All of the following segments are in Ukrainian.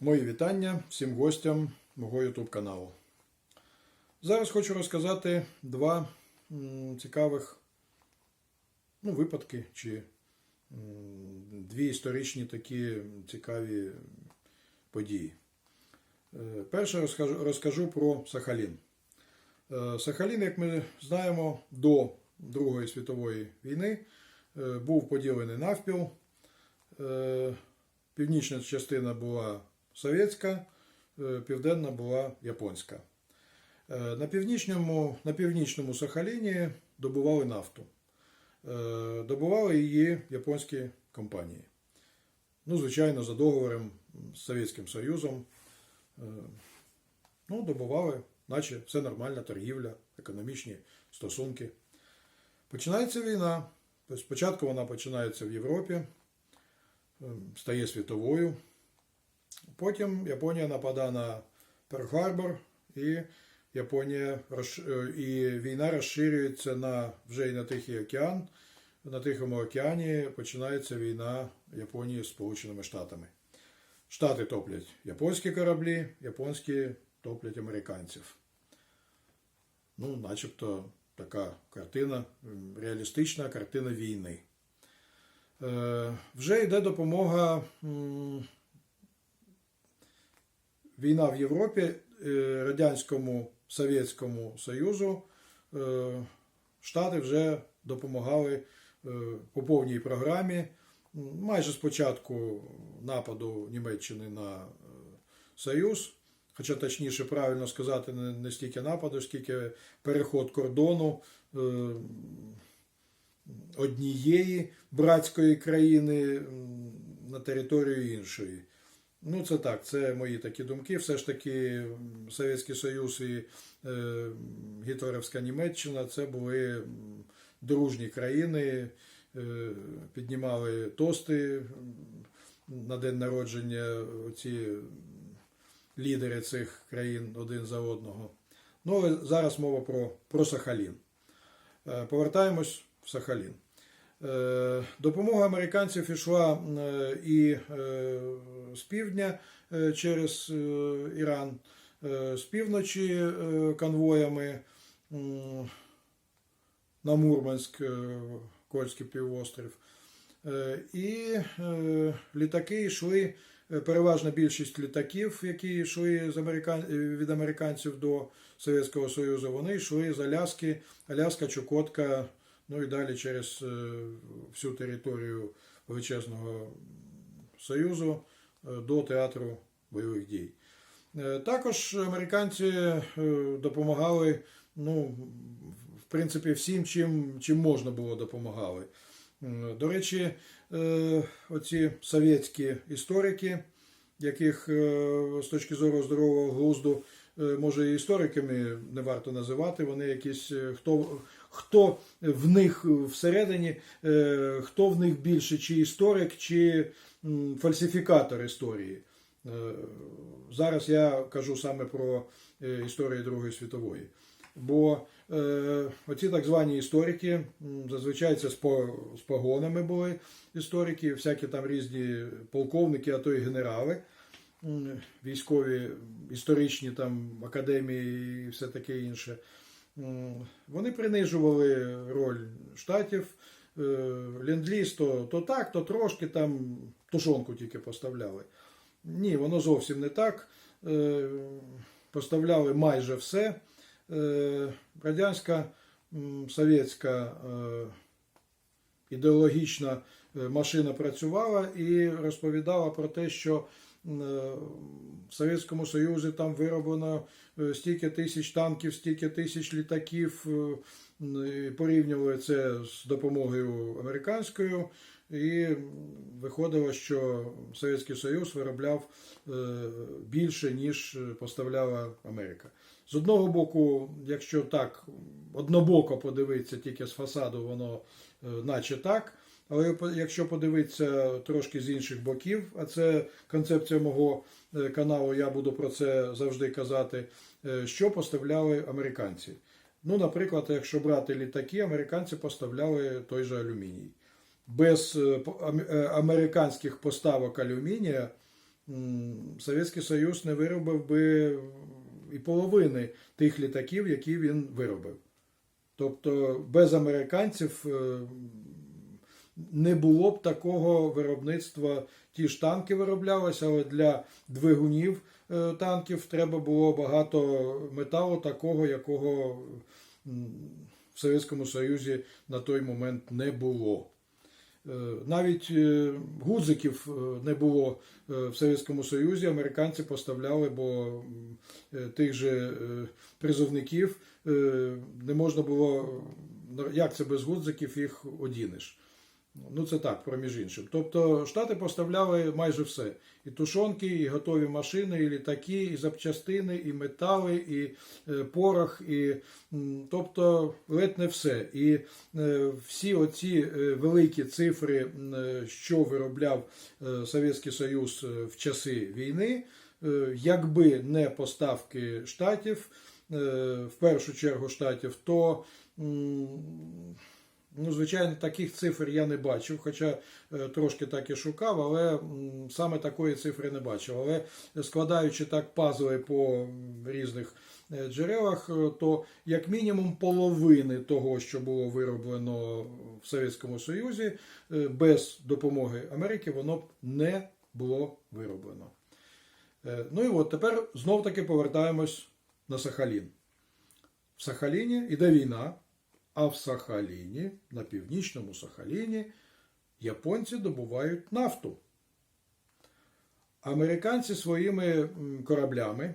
Мої вітання всім гостям мого YouTube каналу. Зараз хочу розказати два цікавих ну, випадки чи дві історичні такі цікаві події. Е, Перше розкажу, розкажу про Сахалін. Е, Сахалін, як ми знаємо, до Другої світової війни е, був поділений навпіл. Північна частина була совєтська, е, південна була японська. Е, На північному, на північному Сахаліні добували нафту. Е, Добували її японські компанії. Ну, звичайно, за договором з Совєтським Союзом. Ну, добували, наче все нормально, торгівля, економічні стосунки. Починається війна. Тобто Спочатку вона починається в Європі, е, стає світовою. Потім Японія нападає на Перл-Харбор, і Японія е, і війна розширюється на вже і на Тихий океан. На Тихому океані починається війна Японії з Сполученими Штатами. Штати топлять японські кораблі, японські топлять американців. Ну, начебто така картина, реалістична картина війни. Е, вже йде допомога. Війна в Європі, е, Радянському Совєтському Союзу, е, Штати вже допомагали е, по повній програмі. Майже з початку нападу Німеччини на Союз, хоча точніше правильно сказати, не, стільки нападу, скільки переход кордону однієї братської країни на територію іншої. Ну, це так, це мої такі думки. Все ж таки, Совєтський Союз і е, Гітлерівська Німеччина це були дружні країни, е, піднімали тости на день народження ці лідери цих країн один за одного. Ну, але зараз мова про, про Сахалін. Е, Повертаємось в Сахалін. Е, Допомога американців йшла е, і е, з півдня е, через е, Іран, е, з півночі конвоями на Мурманськ, Кольський півострів. І літаки йшли, переважна більшість літаків, які йшли з американ... від американців до Совєтського Союзу, вони йшли з Аляски, Аляска, Чукотка, ну і далі через всю територію величезного Союзу до театру бойових дій. Е, Також американці е, допомагали, ну, в принципі, всім, чим, чим можна було допомагали. До речі, е, оці совєтські історики, яких е, з точки зору здорового глузду, е, може і істориками не варто називати, вони якісь, е, хто, хто в них всередині, е, хто в них більше, чи історик, чи фальсифікатор історії. Е, Зараз я кажу саме про е, історію Другої світової. Бо е, оці так звані історики, зазвичай це з, погонами були історики, всякі там різні полковники, а то й генерали, військові, історичні там академії і все таке інше. Вони принижували роль штатів. Е, Ленд-ліз то, то так, то трошки там тушонку тільки поставляли. Ні, воно зовсім не так. Е, Поставляли майже все. Е, Радянська совєтська ідеологічна машина працювала і розповідала про те, що в Совєтському Союзі там вироблено е, стільки тисяч танків, стільки тисяч літаків. е, Порівнювали це з допомогою американською, і виходило, що Совєтський Союз виробляв е, більше, ніж поставляла Америка. З одного боку, якщо так однобоко подивитися тільки з фасаду, воно е, наче так. Але якщо подивитися трошки з інших боків, а це концепція мого е, каналу, я буду про це завжди казати, е, що поставляли американці. Ну, наприклад, якщо брати літаки, американці поставляли той же алюміній. Без американських поставок алюмінія Совєтський Союз не виробив би і половини тих літаків, які він виробив. Тобто без американців е, не було б такого виробництва. Ті ж танки вироблялися, але для двигунів е, танків треба було багато металу, такого, якого в Совєтському Союзі на той момент не було. Е, Навіть е, гудзиків е, не було в Совєтському Союзі. Американці поставляли, бо тих же призовників не можна було. Як це без гудзиків їх одінеш? Ну, це так, проміж іншим. Тобто Штати поставляли майже все: і тушонки, і готові машини, і літаки, і запчастини, і метали, і е, порох, і тобто ледь не все. І е, всі оці е, великі цифри, що виробляв Совєтський Союз в часи війни, якби не поставки штатів, в першу чергу штатів, то Ну, звичайно, таких цифр я не бачив, хоча е, трошки так і шукав, але саме такої цифри не бачив. Але складаючи так пазли по різних е, джерелах, е, то як мінімум половини того, що було вироблено в Совєтському Союзі, без допомоги Америки, воно б не було вироблено. Ну і от тепер знов таки повертаємось на Сахалін. В Сахаліні іде війна. А в Сахаліні, на північному Сахаліні, японці добувають нафту. Американці своїми кораблями,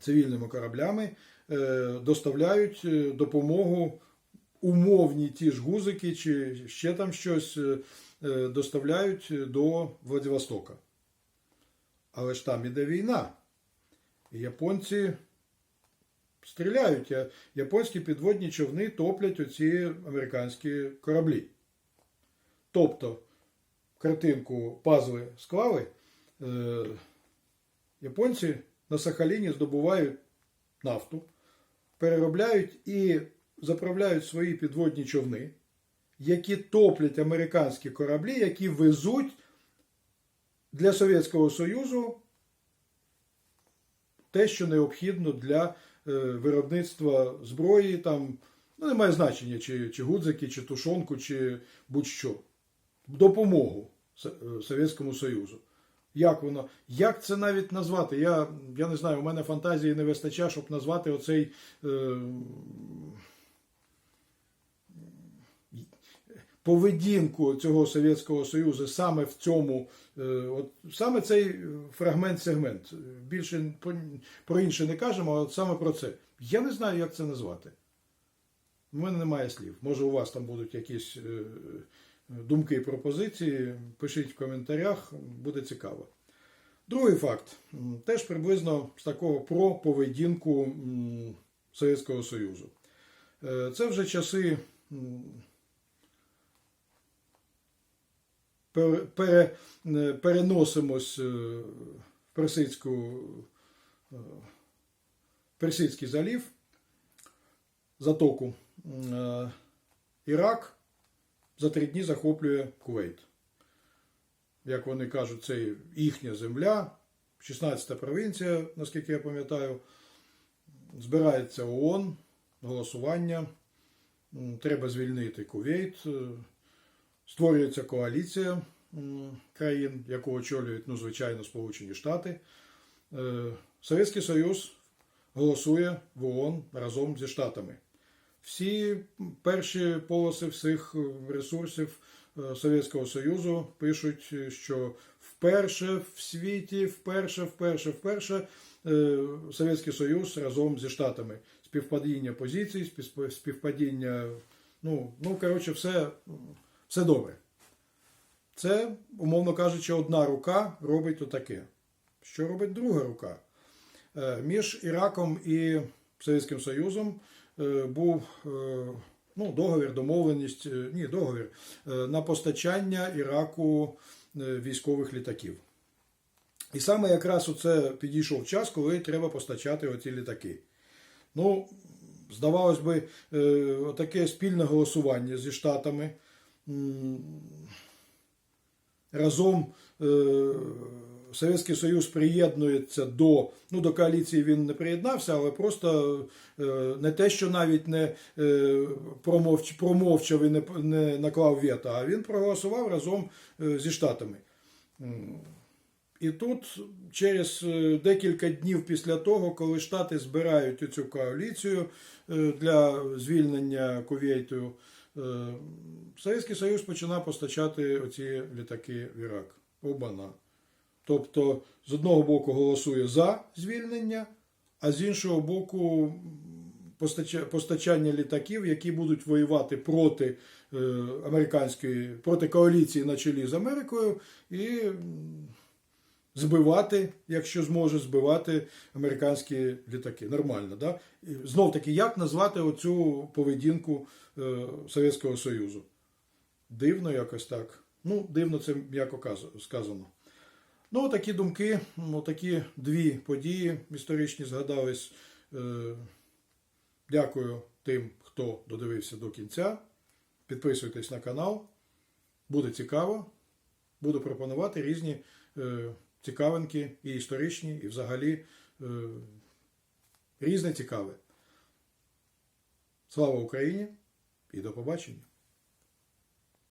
цивільними кораблями, е, доставляють е, допомогу умовні ті ж гузики чи ще там щось е, доставляють до Владивостока. Але ж там іде війна. Японці стріляють. Японські підводні човни топлять оці американські кораблі. Тобто, картинку пазли склали, е, японці на Сахаліні здобувають нафту, переробляють і заправляють свої підводні човни, які топлять американські кораблі, які везуть для Совєтського Союзу те, що необхідно для виробництва зброї, там, ну, немає значення, чи, чи гудзики, чи тушонку, чи будь-що. Допомогу е, Совєтському Союзу. Як воно? Як це навіть назвати? Я, я не знаю, у мене фантазії не вистачає, щоб назвати оцей. Е, поведінку цього Совєтського Союзу саме в цьому, е, от саме цей фрагмент-сегмент. Більше про, інше не кажемо, а саме про це. Я не знаю, як це назвати. У мене немає слів. Може, у вас там будуть якісь е, думки і пропозиції. Пишіть в коментарях, буде цікаво. Другий факт. Теж приблизно з такого про поведінку Совєтського Союзу. Е, Це вже часи. Е, переносимось е, в Персидську, е, Персидський залів, затоку. Ірак за три дні захоплює Кувейт. Як вони кажуть, це їхня земля, 16-та провінція, наскільки я пам'ятаю. Збирається ООН, голосування. Треба звільнити Кувейт. Е, Створюється коаліція країн, яку очолюють, ну, звичайно, Сполучені Штати. Е, Совєтський Союз голосує в ООН разом зі Штатами. Всі перші полоси всіх ресурсів е, Совєтського Союзу пишуть, що вперше в світі, вперше, вперше, вперше е, Совєтський Союз разом зі Штатами. Співпадіння позицій, співпадіння, ну, ну коротше, все, все добре. Це, умовно кажучи, одна рука робить отаке. Що робить друга рука? Е, Між Іраком і Совєтським Союзом е, був е, ну, договір, домовленість, ні, договір на постачання Іраку військових літаків. І саме якраз оце підійшов час, коли треба постачати оці літаки. Ну, здавалось би, таке спільне голосування зі Штатами. Разом е, Совєтський Союз приєднується до, ну, до коаліції він не приєднався, але просто е, не те, що навіть не е, промовч, промовчав і не, не наклав вето, а він проголосував разом зі Штатами. І тут через декілька днів після того, коли Штати збирають цю коаліцію для звільнення Кувейту, Совєтський Союз починає постачати оці літаки в Ірак. Обана. Тобто, з одного боку голосує за звільнення, а з іншого боку постача- постачання літаків, які будуть воювати проти е, американської, проти коаліції на чолі з Америкою і збивати, якщо зможе збивати американські літаки. Нормально, да? Знов таки, як назвати оцю поведінку е, Совєтського Союзу? Дивно якось так. Ну, дивно, це м'яко сказано. Ну, такі думки, такі дві події історичні згадались. Е, Дякую тим, хто додивився до кінця. Підписуйтесь на канал. Буде цікаво. Буду пропонувати різні е, цікавинки і історичні, і взагалі е, різне цікаве. Слава Україні і до побачення!